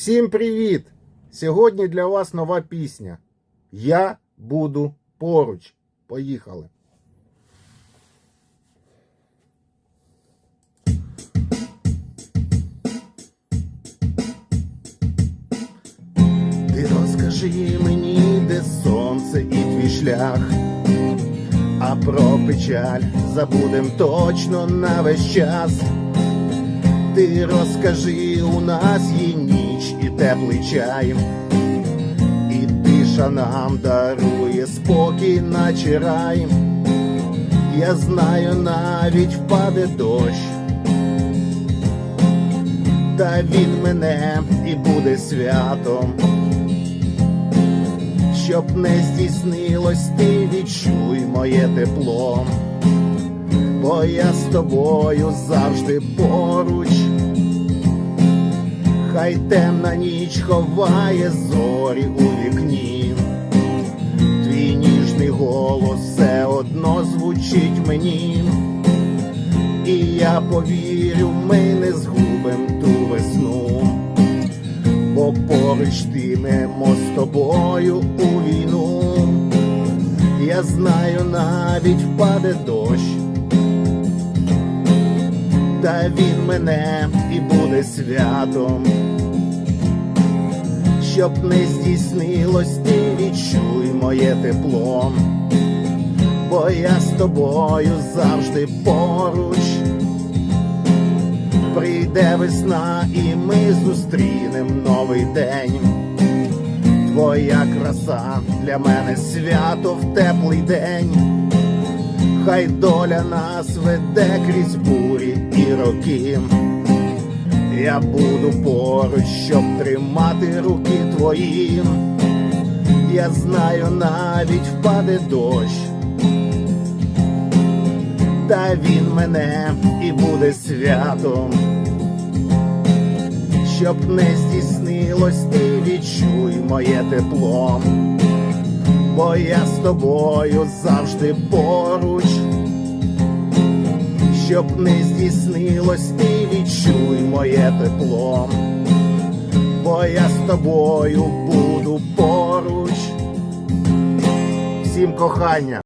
Всім привіт! Сьогодні для вас нова пісня. Я буду поруч. Поїхали. Ти розкажи мені, де сонце і твій шлях. А про печаль забудем точно на весь час. Ти розкажи, у нас і теплий чай, і тиша нам дарує спокій, наче рай. Я знаю, навіть впаде дощ, та він мене і буде святом. Щоб не здійснилось, ти відчуй моє тепло бо я з тобою завжди поруч. Хай темна ніч ховає зорі у вікні, твій ніжний голос все одно звучить мені, і я повірю, ми не згубим ту весну, бо поруч тимемо з тобою у війну. Я знаю, навіть впаде дощ та він мене і буде святом. Щоб не здійснилось, ти відчуй моє тепло, бо я з тобою завжди поруч. Прийде весна, і ми зустрінем новий день. Твоя краса для мене свято в теплий день. Хай доля нас веде крізь бурі і роки. Я буду поруч, щоб тримати руки твої. Я знаю, навіть впаде дощ, та він мене і буде святом. Щоб не здійснилось, ти відчуй моє тепло бо я з тобою завжди поруч, щоб не здійснилось, ти відчуй моє тепло, бо я з тобою буду поруч. Всім кохання!